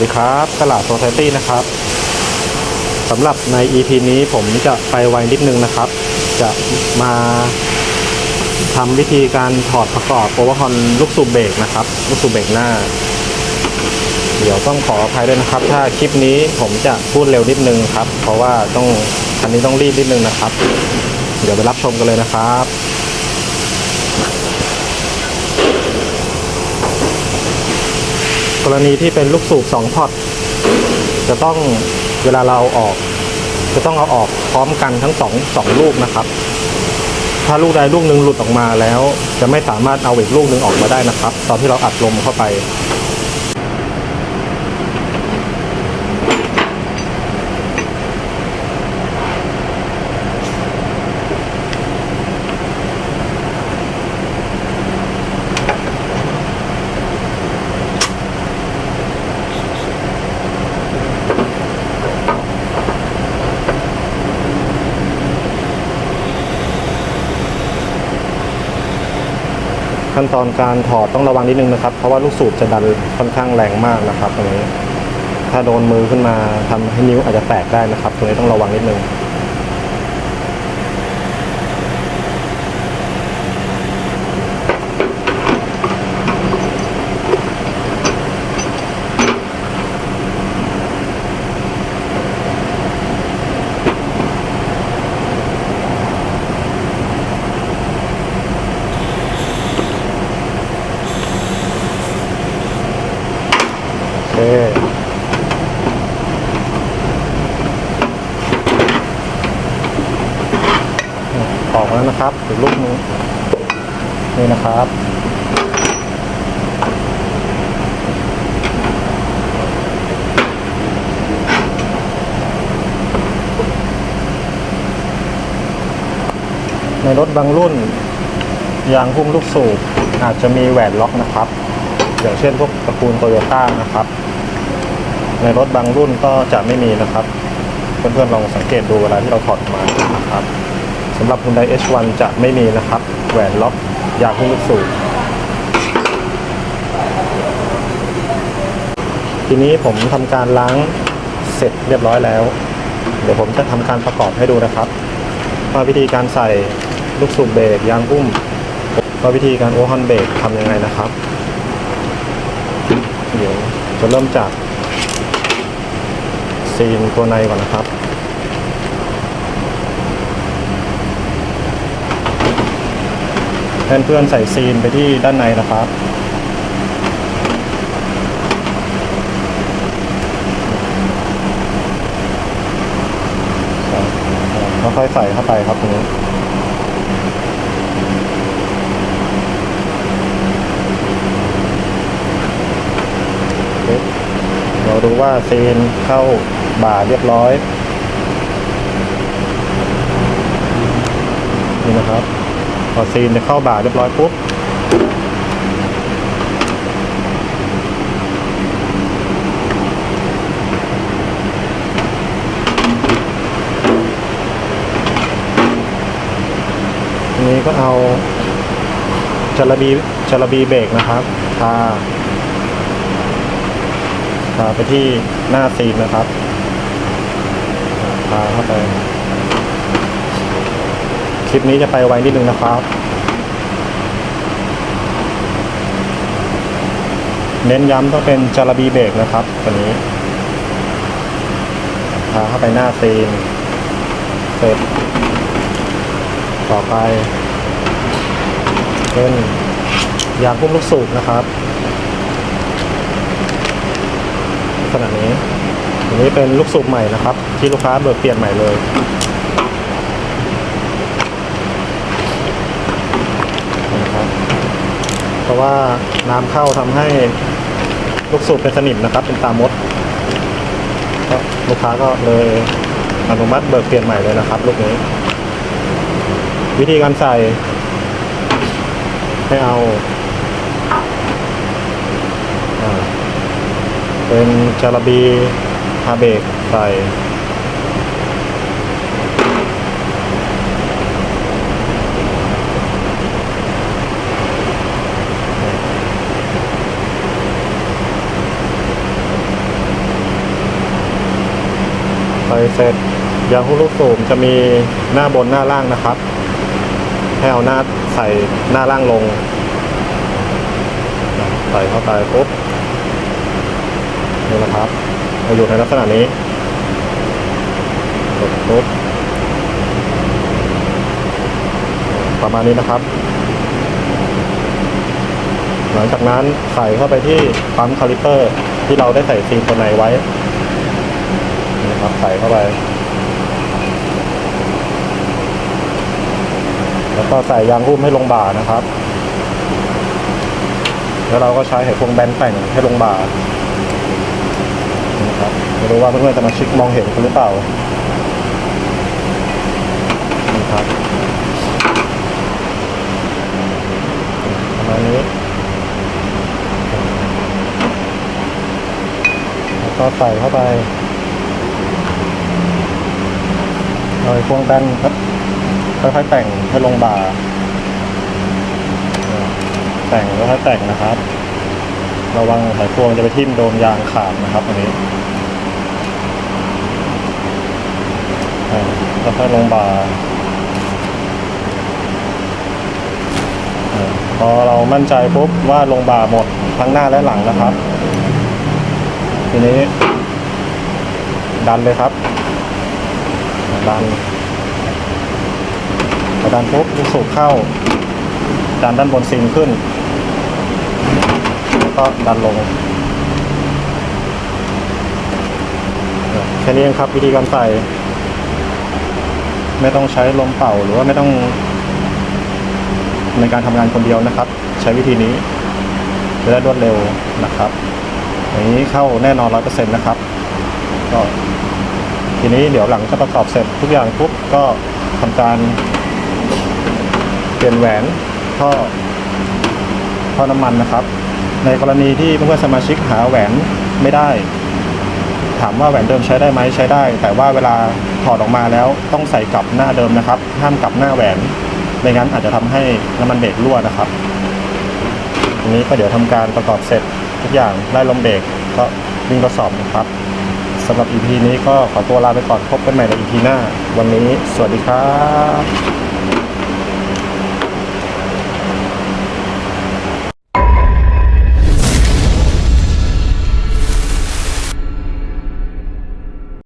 ดีครับตลาดโซ c i ตี้นะครับสำหรับใน EP นี้ผมจะไปไวนิดนึงนะครับ จะมาทำวิธีการถอดประกอบโอเวอร์ฮอนลูกสูบเบรกนะครับ ลูกสูบเบรกหน้า เดี๋ยวต้องขออภัยด้วยนะครับ ถ้าคลิปนี้ผมจะพูดเร็วนิดนึงครับ เพราะว่าต้องคันนี้ต้องรีบนิดนึงนะครับ เดี๋ยวไปรับชมกันเลยนะครับ กรณีที่เป็นลูกสูบ2พอตจะต้องเวลาเราอาออก จะต้องเอาออกพร้อมกันทั้งสองสองลูกนะครับ ถ้าลูกใดลูกหนึ่งหลุดออกมาแล้ว จะไม่สามารถเอาอีกลูกหนึ่งออกมาได้นะครับ ตอนที่เราอัดลมเข้าไป ขั้นตอนการถอดต้องระวังนิดนึงนะครับ เพราะว่าลูกสูบจะดันค่อนข้างแรงมากนะครับตรงนี้ ถ้าโดนมือขึ้นมาทำให้นิ้วอาจจะแตกได้นะครับตรงนี้ต้องระวังนิดนึง แล้วนะครับอีกลูกนึงนี่นะครับในรถบางรุ่นยางหุ้มลูกสูบอาจจะมีแหวนล็อกนะครับ อย่างเช่นพวกตระกูลโตโยต้านะครับ ในรถบางรุ่นก็จะไม่มีนะครับ เพื่อนๆลองสังเกตดูเวลาที่เราถอดออกมานะครับ สำหรับ Hyundai H1 จะไม่มีนะครับ แหวนล็อกยางหุ้มลูกสูบทีนี้ผมทำการล้างเสร็จเรียบร้อยแล้ว เดี๋ยวผมจะทำการประกอบให้ดูนะครับว่าวิธีการใส่ลูกสูบเบรกยางหุ้มว่าวิธีการโอฮอนเบรกทำยังไงนะครับ เดี๋ยวจะเริ่มจากซีนตัวในก่อนนะครับ เพื่อนๆใส่ซีนไปที่ด้านในนะครับ ค่อยๆใส่เข้าไปครับตรงนี้เราดูว่าเซนเข้าบ่าเรียบร้อย นี่นะครับ พอซีนจะเข้าบ่าเรียบร้อยปุ๊บทีนี้ก็เอาจระบีจระบีเบรกนะครับทาพาไปที่หน้าซีนนะครับพาเข้าไป คลิปนี้จะไปไวนิดนึงนะครับ เน้นย้ำต้องเป็นจาระบีเบรกนะครับตัวนี้พาเข้าไปหน้าซีนเสร็จ ต่อไป เป็นยางพุ่มลูกสูบนะครับขนาดนี้อันนี้เป็นลูกสูบใหม่นะครับ ที่ลูกค้าเบิกเปลี่ยนใหม่เลยนะครับเพ ราะว่าน้ำเข้าทำให้ลูกสูบเป็นสนิมนะครับ เป็นตามดก็ลูกค้าก็เลยอนุมัติเบิกเปลี่ยนใหม่เลยนะครับลูกนี้ วิธีการใส่ให้เอาอ่าเป็นจาระบีฮาเบกใส่ ใส่เสร็จยางหุ้ลูกสูบจะมีหน้าบนหน้าล่างนะครับ ให้เอาหน้าใส่หน้าล่างลง ใส่เข้าไปปุ๊บนี่นะครับจะอยู่ในลักษณะนี้กดปุ๊บประมาณนี้นะครับ หลังจากนั้นใส่เข้าไปที่ปั๊มคาลิเปอร์ที่เราได้ใส่ซีนตัวในไว้ ครับใส่เข้าไป แล้วก็ใส่ยางหุ้มให้ลงบ่านะครับ แล้วเราก็ใช้ไขควงแบนแต่งให้ลงบ่านะครับไม่รู้ว่าเพื่อนๆจะมาชิกมองเห็นกันหรือเปล่านี่ครับประมาณนี้แล้วก็ใส่เข้าไป โดยพวงแบนครับค่อยๆแต่งให้ลงบ่า แต่งแล้วค่อยแต่งนะครับ ระวังไขควงจะไปทิ่มโดนยางขาดนะครับอันนี้แล้วค่อยลงบ่าอ่าพอเรามั่นใจปุ๊บว่าลงบ่าหมดทั้งหน้าและหลังนะครับ ทีนี้ ดันเลยครับ ดันพอดันปุ๊บลูกสูบเข้า ดันด้านบนซิงขึ้น แล้วก็ดันลง แค่นี้เองครับวิธีการใส่ ไม่ต้องใช้ลมเป่าหรือว่าไม่ต้อง ในการทำงานคนเดียวนะครับ ใช้วิธีนี้จะได้รวดเร็วนะครับอย่างนี้เข้าแน่นอนร้อยเปอร์เซ็นต์นะครับ ก็ ทีนี้เดี๋ยวหลังจากประกอบเสร็จทุกอย่างปุ๊บก็ทำการเปลี่ยนแหวนท่อท่อน้ำมันนะครับ ในกรณีที่เพื่อนสมาชิกหาแหวนไม่ได้ ถามว่าแหวนเดิมใช้ได้ไหมใช้ได้ แต่ว่าเวลาถอดออกมาแล้วต้องใส่กลับหน้าเดิมนะครับ ห้ามกลับหน้าแหวนไม่งั้นอาจจะทำให้น้ำมันเบรกรั่วนะครับอันนี้ก็เดี๋ยวทำการประกอบเสร็จทุกอย่างได้ลมเบรกก็วิ่งทดสอบนะครับ สำหรับ EP นี้ก็ขอตัวลาไปก่อนพบกันใหม่ใน EP หน้า วันนี้สวัสดีครับ